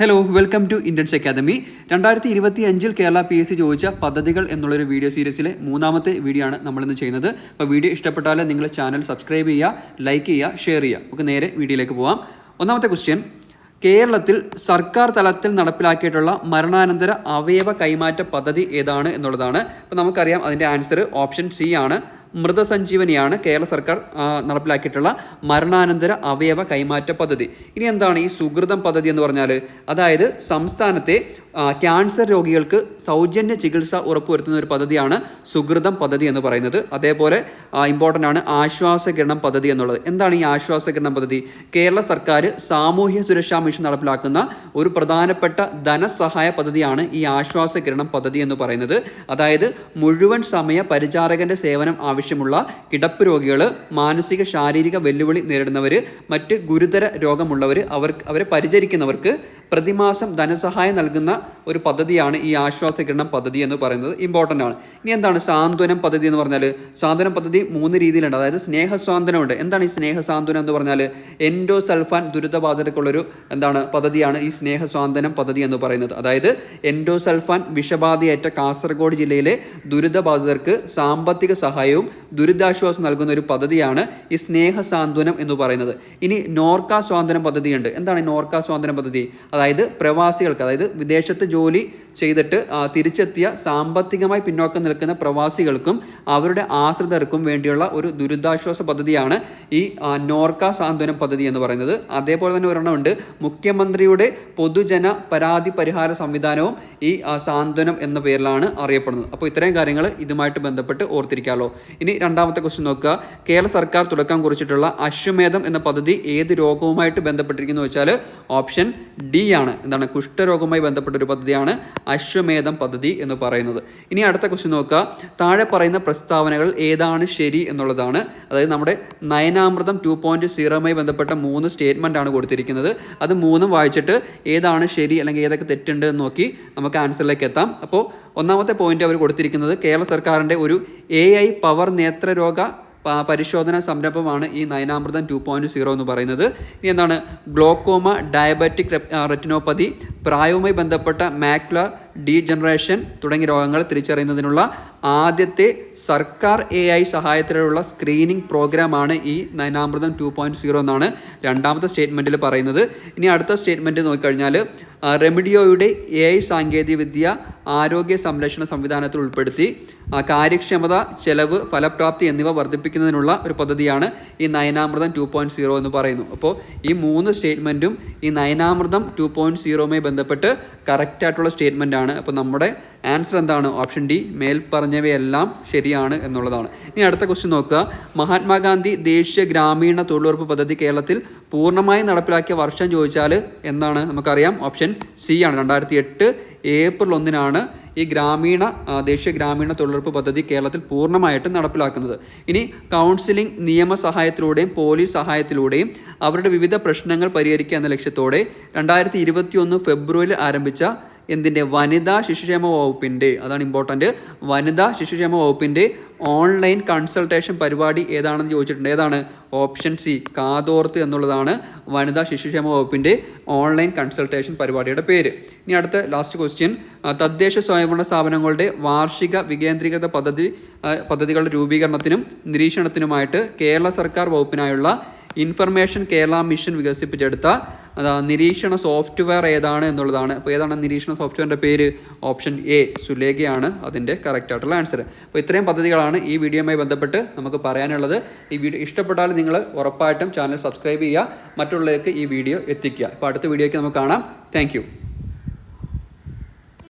Hello welcome to Indians academy രണ്ടായിരത്തി ഇരുപത്തി അഞ്ചിൽ കേരള പി എസ് സി ചോദിച്ച പദ്ധതികൾ എന്നുള്ളൊരു വീഡിയോ സീരീസിലെ മൂന്നാമത്തെ വീഡിയോ ആണ് നമ്മളിന്ന് ചെയ്യുന്നത്. അപ്പോൾ വീഡിയോ ഇഷ്ടപ്പെട്ടാൽ നിങ്ങൾ ചാനൽ സബ്സ്ക്രൈബ് ചെയ്യുക ലൈക്ക് ചെയ്യുക ഷെയർ ചെയ്യുക. ഒക്കെ നേരെ വീഡിയോയിലേക്ക് പോവാം. ഒന്നാമത്തെ ക്വസ്റ്റ്യൻ കേരളത്തിൽ സർക്കാർ തലത്തിൽ നടപ്പിലാക്കിയിട്ടുള്ള മരണാനന്തര അവയവ കൈമാറ്റ പദ്ധതി ഏതാണ് എന്നുള്ളതാണ്. അപ്പോൾ നമുക്കറിയാം അതിന്റെ ആൻസർ ഓപ്ഷൻ സി ആണ്. മൃതസഞ്ജീവനിയാണ് കേരള സർക്കാർ നടപ്പിലാക്കിയിട്ടുള്ള മരണാനന്തര അവയവ കൈമാറ്റ പദ്ധതി. ഇനി എന്താണ് ഈ സുഹൃതം പദ്ധതി എന്ന് പറഞ്ഞാൽ അതായത് സംസ്ഥാനത്തെ ക്യാൻസർ രോഗികൾക്ക് സൗജന്യ ചികിത്സ ഉറപ്പുവരുത്തുന്ന ഒരു പദ്ധതിയാണ് സുഹൃതം പദ്ധതി എന്ന് പറയുന്നത്. അതേപോലെ ഇമ്പോർട്ടന്റ് ആണ് ആശ്വാസകിരണം പദ്ധതി എന്നുള്ളത്. എന്താണ് ഈ ആശ്വാസകിരണം പദ്ധതി? കേരള സർക്കാർ സാമൂഹ്യ സുരക്ഷാ മിഷൻ നടപ്പിലാക്കുന്ന ഒരു പ്രധാനപ്പെട്ട ധനസഹായ പദ്ധതിയാണ് ഈ ആശ്വാസകിരണം പദ്ധതി എന്ന് പറയുന്നത്. അതായത് മുഴുവൻ സമയ പരിചാരകന്റെ സേവനം ആവശ്യമുള്ള കിടപ്പ് രോഗികൾ മാനസിക ശാരീരിക വെല്ലുവിളി നേരിടുന്നവർ മറ്റ് ഗുരുതര രോഗമുള്ളവർ അവർ അവരെ പരിചരിക്കുന്നവർക്ക് പ്രതിമാസം ധനസഹായം നൽകുന്ന ഒരു പദ്ധതിയാണ് ഈ ആശ്വാസകിരണം പദ്ധതി എന്ന് പറയുന്നത് ഇമ്പോർട്ടന്റ് ആണ്. ഇനി എന്താണ് സാന്ത്വനം പദ്ധതി എന്ന് പറഞ്ഞാൽ? സാന്ത്വനം പദ്ധതി മൂന്ന് രീതിയിലുണ്ട്. അതായത് സ്നേഹസാന്ത്വനമുണ്ട്. എന്താണ് ഈ സ്നേഹസാന്ത്വനം എന്ന് പറഞ്ഞാൽ? എൻഡോ സൾഫാൻ ദുരിതബാധിതർക്കുള്ളൊരു എന്താണ് പദ്ധതിയാണ് ഈ സ്നേഹസ്വാന്തനം പദ്ധതി എന്ന് പറയുന്നത്. അതായത് എൻഡോ സൾഫാൻ വിഷബാധയേറ്റ കാസർഗോഡ് ജില്ലയിലെ ദുരിതബാധിതർക്ക് സാമ്പത്തിക സഹായവും ദുരിതാശ്വാസം നൽകുന്ന ഒരു പദ്ധതിയാണ് ഈ സ്നേഹസാന്ത്വനം എന്ന് പറയുന്നത്. ഇനി നോർക്ക സ്വാതന്ത്ര്യം പദ്ധതിയുണ്ട്. എന്താണ് നോർക്ക സ്വാതന്ത്ര്യം പദ്ധതി? അതായത് പ്രവാസികൾക്ക് അതായത് വിദേശത്ത് ജോലി ചെയ്തിട്ട് തിരിച്ചെത്തിയ സാമ്പത്തികമായി പിന്നോക്കം നിൽക്കുന്ന പ്രവാസികൾക്കും അവരുടെ ആശ്രിതർക്കും വേണ്ടിയുള്ള ഒരു ദുരിതാശ്വാസ പദ്ധതിയാണ് ഈ നോർക്ക സാന്ത്വനം പദ്ധതി എന്ന് പറയുന്നത്. അതേപോലെ തന്നെ ഒരെണ്ണമുണ്ട് മുഖ്യമന്ത്രിയുടെ പൊതുജന പരാതി പരിഹാര സംവിധാനവും ഈ സാന്ത്വനം എന്ന പേരിലാണ് അറിയപ്പെടുന്നത്. അപ്പോൾ ഇത്രയും കാര്യങ്ങൾ ഇതുമായിട്ട് ബന്ധപ്പെട്ട് ഓർത്തിരിക്കാമല്ലോ ഇനി രണ്ടാമത്തെ ക്വസ്റ്റ്യൻ നോക്കുക. കേരള സർക്കാർ തുടക്കം കുറിച്ചിട്ടുള്ള അശ്വമേധം എന്ന പദ്ധതി ഏത് രോഗവുമായിട്ട് ബന്ധപ്പെട്ടിരിക്കുന്നു വെച്ചാൽ ഓപ്ഷൻ ഡി ആണ് എന്താണ്? കുഷ്ഠരോഗവുമായി ബന്ധപ്പെട്ട ഒരു പദ്ധതിയാണ് അശ്വമേധം പദ്ധതി എന്ന് പറയുന്നത്. ഇനി അടുത്ത ക്വസ്റ്റ്യൻ നോക്കുക. താഴെ പറയുന്ന പ്രസ്താവനകൾ ഏതാണ് ശരി എന്നുള്ളതാണ്. അതായത് നമ്മുടെ നയനാമൃതം ടു പോയിന്റ് സീറോമായി ബന്ധപ്പെട്ട മൂന്ന് സ്റ്റേറ്റ്മെന്റ് ആണ് കൊടുത്തിരിക്കുന്നത്. അത് മൂന്നും വായിച്ചിട്ട് ഏതാണ് ശരി അല്ലെങ്കിൽ ഏതൊക്കെ തെറ്റുണ്ട് എന്ന് നോക്കി നമുക്ക് ആൻസറിലേക്ക് എത്താം. അപ്പോൾ ഒന്നാമത്തെ പോയിന്റ് അവർ കൊടുത്തിരിക്കുന്നത് കേരള സർക്കാരിന്റെ ഒരു എ ഐ പവർ നേത്രരോഗ പരിശോധന സംരംഭമാണ് ഈ നയനാമൃതം ടു പോയിന്റ് സീറോ എന്ന് പറയുന്നത്. ഇനി എന്താണ്? ഗ്ലോക്കോമ ഡയബറ്റിക് റെറ്റിനോപ്പതി പ്രായവുമായി ബന്ധപ്പെട്ട മാക്ല ഡീജനറേഷൻ തുടങ്ങിയ രോഗങ്ങൾ തിരിച്ചറിയുന്നതിനുള്ള ആദ്യത്തെ സർക്കാർ എ ഐ സഹായത്തിലുള്ള സ്ക്രീനിംഗ് പ്രോഗ്രാമാണ് ഈ നയനാമൃതം ടു പോയിന്റ് സീറോ എന്നാണ് രണ്ടാമത്തെ സ്റ്റേറ്റ്മെന്റിൽ പറയുന്നത്. ഇനി അടുത്ത സ്റ്റേറ്റ്മെന്റ് നോക്കിക്കഴിഞ്ഞാൽ റെമിഡിയോയുടെ എ ഐ സാങ്കേതികവിദ്യ ആരോഗ്യ സംരക്ഷണ സംവിധാനത്തിൽ ഉൾപ്പെടുത്തി കാര്യക്ഷമത ചെലവ് ഫലപ്രാപ്തി എന്നിവ വർദ്ധിപ്പിക്കുന്നതിനുള്ള ഒരു പദ്ധതിയാണ് ഈ നയനാമൃതം ടു പോയിന്റ് സീറോ എന്ന് പറയുന്നു. അപ്പോൾ ഈ മൂന്ന് സ്റ്റേറ്റ്മെന്റും ഈ നയനാമൃതം ടു പോയിന്റ് സീറോയുമായി ബന്ധപ്പെട്ട് കറക്റ്റ് ആയിട്ടുള്ള ആണ്. അപ്പോൾ നമ്മുടെ ആൻസർ എന്താണ്? ഓപ്ഷൻ ഡി മേൽ പറഞ്ഞവയെല്ലാം ശരിയാണ് എന്നുള്ളതാണ്. ഇനി അടുത്ത ക്വസ്റ്റ്യൻ നോക്കുക. മഹാത്മാഗാന്ധി ദേശീയ ഗ്രാമീണ തൊഴിലുറപ്പ് പദ്ധതി കേരളത്തിൽ പൂർണമായി നടപ്പിലാക്കിയ വർഷം ചോദിച്ചാൽ എന്താണ്? നമുക്കറിയാം. ഓപ്ഷൻ സി ആണ്. രണ്ടായിരത്തി എട്ട് ഏപ്രിൽ ഒന്നിനാണ് ഈ ഗ്രാമീണ ദേശീയ ഗ്രാമീണ തൊഴിലുറപ്പ് പദ്ധതി കേരളത്തിൽ പൂർണമായിട്ടും നടപ്പിലാക്കുന്നത്. ഇനി കൗൺസിലിംഗ് നിയമ നിയമസഹായത്തിലൂടെയും പോലീസ് സഹായത്തിലൂടെയും അവരുടെ വിവിധ പ്രശ്നങ്ങൾ പരിഹരിക്കുക എന്ന ലക്ഷ്യത്തോടെ രണ്ടായിരത്തി ഫെബ്രുവരിയിൽ ആരംഭിച്ച എന്തിന്റെ? വനിതാ ശിശുക്ഷേമ വകുപ്പിന്റെ. അതാണ് ഇമ്പോർട്ടന്റ് വനിതാ ശിശുക്ഷേമ വകുപ്പിന്റെ ഓൺലൈൻ കൺസൾട്ടേഷൻ പരിപാടി ഏതാണെന്ന് ചോദിച്ചിട്ടുണ്ട്. ഏതാണ്? ഓപ്ഷൻ സി കാതോർത്ത് എന്നുള്ളതാണ് വനിതാ ശിശുക്ഷേമ വകുപ്പിന്റെ ഓൺലൈൻ കൺസൾട്ടേഷൻ പരിപാടിയുടെ പേര്. ഇനി അടുത്ത ലാസ്റ്റ് ക്വസ്റ്റ്യൻ തദ്ദേശ സ്വയംഭരണ സ്ഥാപനങ്ങളുടെ വാർഷിക വികേന്ദ്രീകൃത പദ്ധതി പദ്ധതികളുടെ രൂപീകരണത്തിനും നിരീക്ഷണത്തിനുമായിട്ട് കേരള സർക്കാർ വകുപ്പിനായുള്ള ഇൻഫർമേഷൻ കേരള മിഷൻ വികസിപ്പിച്ചെടുത്ത നിരീക്ഷണ സോഫ്റ്റ്വെയർ ഏതാണ് എന്നുള്ളതാണ്. അപ്പോൾ ഏതാണ് നിരീക്ഷണ സോഫ്റ്റ്വെയറിന്റെ പേര്? ഓപ്ഷൻ എ സുലേഖയാണ് അതിന്റെ കറക്റ്റ് ആയിട്ടുള്ള ആൻസർ അപ്പോൾ ഇത്രയും പദ്ധതികളാണ് ഈ വീഡിയോയുമായി ബന്ധപ്പെട്ട് നമുക്ക് പറയാനുള്ളത്. ഈ വീഡിയോ ഇഷ്ടപ്പെട്ടാൽ നിങ്ങൾ ഉറപ്പായിട്ടും ചാനൽ സബ്സ്ക്രൈബ് ചെയ്യുക. മറ്റുള്ളവർക്ക് ഈ വീഡിയോ എത്തിക്കുക. അപ്പോൾ അടുത്ത വീഡിയോയ്ക്ക് നമുക്ക് കാണാം. താങ്ക്